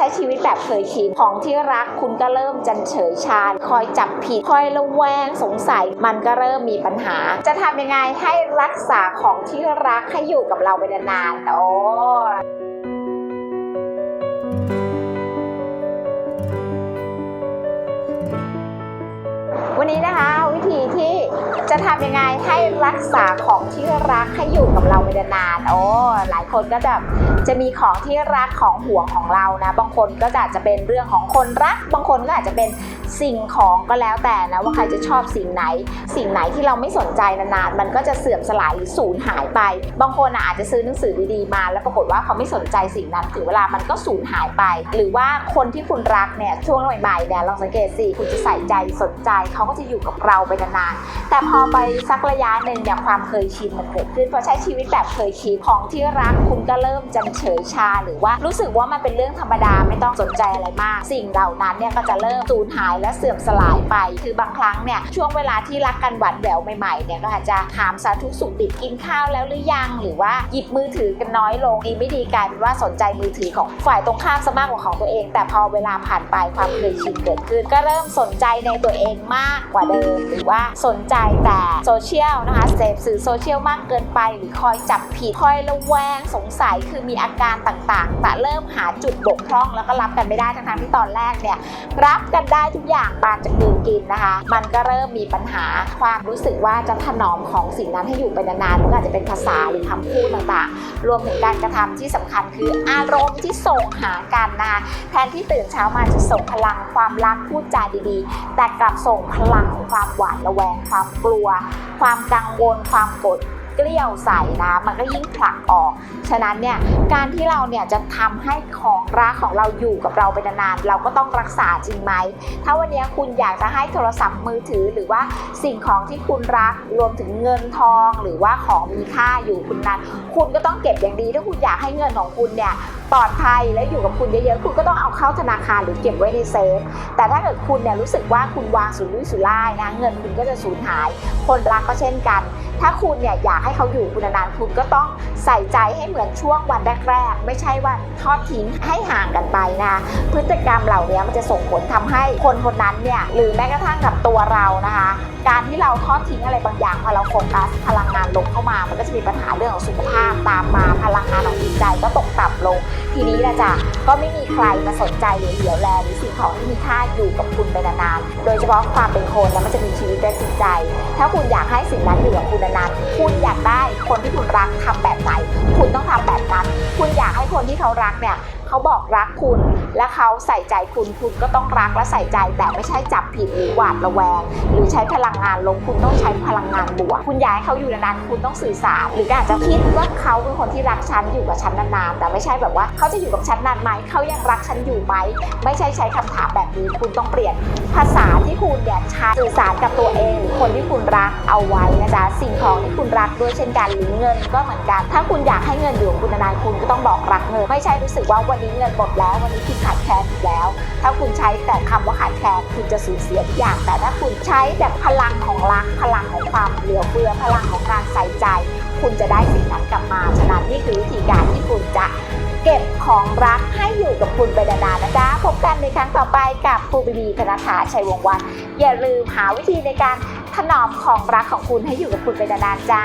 ช้ชีวิตแบบเคยชินของที่รักคุณก็เริ่มจันเฉยชาญคอยจับผิดคอยระแวงสงสัย มันก็เริ่มมีปัญหา จะทำยังไงให้รักษาของที่รักให้อยู่กับเราไปนานๆโอ้ จะทำยังไงให้รักษาของที่รักให้อยู่กับเราไปนานๆโอ้หลายคนก็จะจะมีของที่รักของห่วงของเรานะ บางคนก็จะอาจจะเป็นเรื่องของคนรัก บางคนก็อาจจะเป็น สิ่งของก็แล้วแต่นะว่าใครจะชอบสิ่งไหน สิ่งไหนที่เราไม่สนใจนานๆมันก็จะเสื่อมสลายหรือสูญหายไป บางคนอาจจะซื้อหนังสือดีๆมา แล้วปรากฏว่าเขาไม่สนใจสิ่งนั้นถึงเวลามันก็สูญหายไป หรือว่าคนที่คุณรักเนี่ยช่วงใหม่ๆเนี่ยลองสังเกตสิคุณจะใส่ใจสนใจเขาก็จะอยู่กับเราไปนานๆแต่พอไปสักระยะหนึ่งเนี่ยความเคยชินมันเกิดขึ้นพอใช้ชีวิตแบบเคยชินของที่รักคุณก็เริ่มจันเฉยชา หรือว่ารู้สึกว่ามันเป็นเรื่องธรรมดาไม่ต้องสนใจอะไรมาก สิ่งเหล่านั้นเนี่ยก็จะเริ่มสูญหายและเสื่อมสลายไป คือบางครั้งเนี่ยช่วงเวลาที่รักกันหวานแหววใหม่ๆเนี่ยก็อาจจะถามสาธุสุขดิบกินข้าวแล้วหรือยัง หรือว่าหยิบมือถือกันน้อยลงดีไม่ดีกลายเป็นว่าสนใจมือถือของฝ่ายตรงข้ามซะมากกว่าของตัวเอง แต่พอเวลาผ่านไปความเคยชินเกิดขึ้น ก็เริ่มสนใจในตัวเองมากกว่าเดิม หรือว่าสนใจแต่โซเชียลนะคะเสพสื่อโซเชียลมากเกินไป หรือคอยจับผิดคอยระแวงสงสัยคือมีอาการต่างๆ แต่เริ่มหาจุดบกพร่องแล้วก็รับกันไม่ได้ทั้งๆที่ตอนแรกเนี่ยรับกันได้ทุกอย่างปานจะกลืนกินนะคะ มันก็เริ่มมีปัญหาความรู้สึกว่าจะถนอมของสิ่งนั้นให้อยู่ไปนานๆมันก็อาจจะเป็นภาษาหรือคำพูดต่างๆ รวมถึงการกระทำที่สำคัญคืออารมณ์ที่ส่งหากันนะคะแทนที่ตื่นเช้ามาจะส่งพลังความรักพูดจาดีๆ แต่กลับส่งพลังของความหวาดระแวง ความกลัว ความกังวล ความกด กลี้ยวใส่นะมันก็ยิ่งผลักออก ฉะนั้นเนี่ยการที่เราเนี่ยจะทำให้ของรักของเราอยู่กับเราไปนานๆเราก็ต้องรักษาจริงไหม ถ้าวันนี้คุณอยากจะให้โทรศัพท์มือถือหรือว่าสิ่งของที่คุณรักรวมถึงเงินทองหรือว่าของมีค่าอยู่คุณนั้นคุณก็ต้องเก็บอย่างดี ถ้าคุณอยากให้เงินของคุณเนี่ยปลอดภัยและอยู่กับคุณเยอะๆ คุณก็ต้องเอาเข้าธนาคารหรือเก็บไว้ในเซฟ แต่ถ้าเกิดคุณเนี่ยรู้สึกว่าคุณวางสุรุ่ยสุร่ายนะเงินคุณก็จะสูญหาย คนรักก็เช่นกัน ถ้าคุณเนี่ยอยากให้เขาอยู่คุณนานๆคุณก็ต้องใส่ใจให้เหมือนช่วงวันแรกๆ ไม่ใช่ว่าทอดทิ้งให้ห่างกันไปนะคะพฤติกรรมเหล่านี้มันจะส่งผลทำให้คนคนนั้นเนี่ยหรือแม้กระทั่งกับตัวเรานะคะการที่เราทอดทิ้งอะไรบางอย่างพอเราโฟกัสพลังงานลบเข้ามา มันก็จะมีปัญหาเรื่องของสุขภาพตามมาพลังงานของจิตใจก็ตกต่ำลง ทีนี้นะจ๊ะก็ไม่มีใครมาสนใจหรือเหลียวแลหรือสิ่งของที่มีค่าอยู่กับคุณไปนานๆโดยเฉพาะความเป็นคนแล้วมันจะมีชีวิตและจิตใจ ถ้าคุณอยากให้สิ่งนั้นอยู่กับคุณนานๆคุณอยากได้คนที่คุณรักทำแบบไหน คุณต้องทำแบบนั้น คุณอยากให้คนที่เขารักเนี่ย เขาบอกรักคุณ และเขาใส่ใจคุณคุณก็ต้องรักและใส่ใจ แต่ไม่ใช่จับผิดหรือหวาดระแวง หรือใช้พลังงานลบคุณต้องใช้พลังงานบวกคุณอยากให้เขาอยู่นานๆคุณต้องสื่อสารหรืออาจจะคิดว่าเขาเป็นคนที่รักฉันอยู่กับฉันนานๆแต่ไม่ใช่แบบว่าเขาจะอยู่กับฉันนานไหมเขายังรักฉันอยู่ไหมไม่ใช่ใช้คำถามแบบนี้คุณต้องเปลี่ยนภาษาที่คุณเนี่ยใช้สื่อสารกับตัวเองคนที่คุณรักเอาไว้นะจ๊ะสิ่งของที่คุณรักด้วยเช่นกันหรือเงินก็เหมือนกัน ถ้าคุณอยากให้เงินอยู่กับคุณนานๆคุณก็ต้องบอกรักเงินไม่ใช่รู้สึกว่าวันนี้เงินหมดแล้ววันนี้คุณขาดแคลนอีกแล้ว ถ้าคุณใช้แต่คำว่าขาดแคลนคุณจะสูญเสียทุกอย่าง แต่ถ้าคุณใช้แบบพลังของรักพลังของความเหลือเฟือพลังของการใส่ใจ คุณจะได้สิ่งนั้นกลับมาฉะนั้นนี่คือวิธีการที่คุณจะเก็บของรักให้อยู่กับคุณไปนานๆนะจ๊ะ พบกันในครั้งต่อไปกับครูบีบีธนาคาชัยวงวัน อย่าลืมหาวิธีในการถนอมของรักของคุณให้อยู่กับคุณไปนานๆจ้า